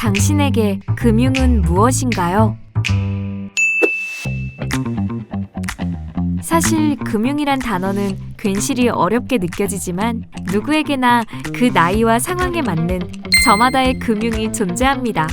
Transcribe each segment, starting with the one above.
당신에게 금융은 무엇인가요? 사실 금융이란 단어는 괜시리 어렵게 느껴지지만 누구에게나 그 나이와 상황에 맞는 저마다의 금융이 존재합니다.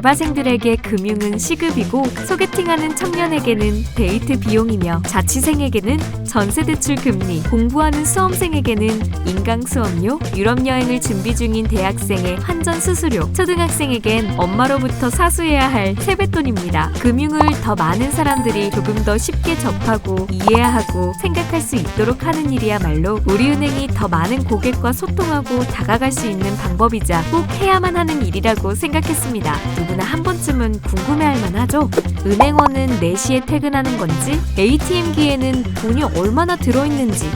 알바생들에게 금융은 시급이고 소개팅하는 청년에게는 데이트 비용이며 자취생에게는 전세 대출 금리, 공부하는 수험생에게는 인강 수업료, 유럽 여행을 준비 중인 대학생의 환전 수수료, 초등학생에겐 엄마로부터 사수해야 할 세뱃돈입니다. 금융을 더 많은 사람들이 조금 더 쉽게 접하고 이해하고 생각할 수 있도록 하는 일이야말로 우리은행이 더 많은 고객과 소통하고 다가갈 수 있는 방법이자 꼭 해야만 하는 일이라고 생각했습니다. 누구나 한 번쯤은 궁금해할 만하죠. 은행원은 4시에 퇴근하는 건지, ATM기에는 돈이 얼마나 들어있는지,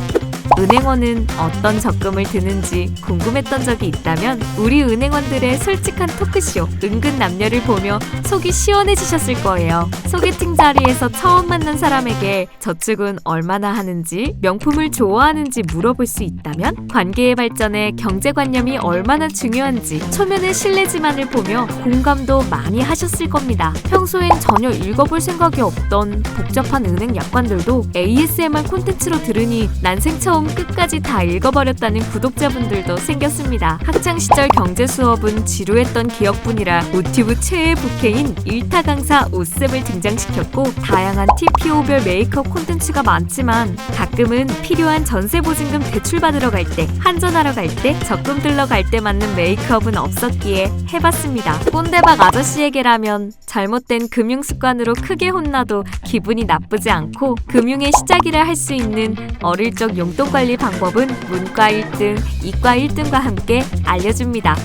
은행원은 어떤 적금을 드는지 궁금했던 적이 있다면 우리 은행원들의 솔직한 토크쇼 은근 남녀를 보며 속이 시원해지셨을 거예요. 소개팅 자리에서 처음 만난 사람에게 저축은 얼마나 하는지 명품을 좋아하는지 물어볼 수 있다면 관계의 발전에 경제관념이 얼마나 중요한지 초면의 실례지만을 보며 공감도 많이 하셨을 겁니다. 평소엔 전혀 읽어볼 생각이 없던 복잡한 은행 약관들도 ASMR 콘텐츠로 들으니 난생 처음 끝까지 다 읽어버렸다는 구독자분들도 생겼습니다. 학창 시절 경제 수업은 지루했던 기억뿐이라 우튜브 최애 부캐인 일타 강사 오쌤을 등장시켰고 다양한 TPO별 메이크업 콘텐츠가 많지만 가끔은 필요한 전세 보증금 대출 받으러 갈 때, 한전하러 갈 때, 적금 들러 갈 때 맞는 메이크업은 없었기에 해봤습니다. 꼰대박 아저씨에게라면 잘못된 금융 습관으로 크게 혼나도 기분이 나쁘지 않고 금융의 시작이라 할 수 있는 어릴 적 용돈 관리 방법은 문과 1등, 이과 1등과 함께 알려줍니다.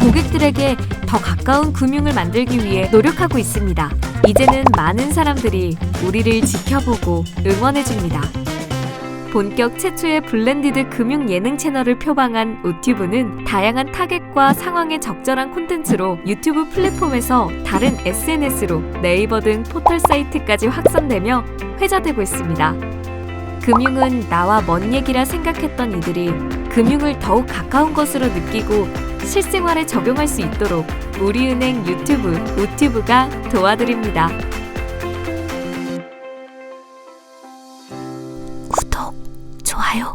고객들에게 더 가까운 금융을 만들기 위해 노력하고 있습니다. 이제는 많은 사람들이 우리를 지켜보고 응원해줍니다. 본격 최초의 블렌디드 금융 예능 채널을 표방한 우튜브는 다양한 타겟과 상황에 적절한 콘텐츠로 유튜브 플랫폼에서 다른 SNS로 네이버 등 포털 사이트까지 확산되며 회자되고 있습니다. 금융은 나와 먼 얘기라 생각했던 이들이 금융을 더욱 가까운 것으로 느끼고 실생활에 적용할 수 있도록 우리은행 유튜브, 우튜브가 도와드립니다. 还有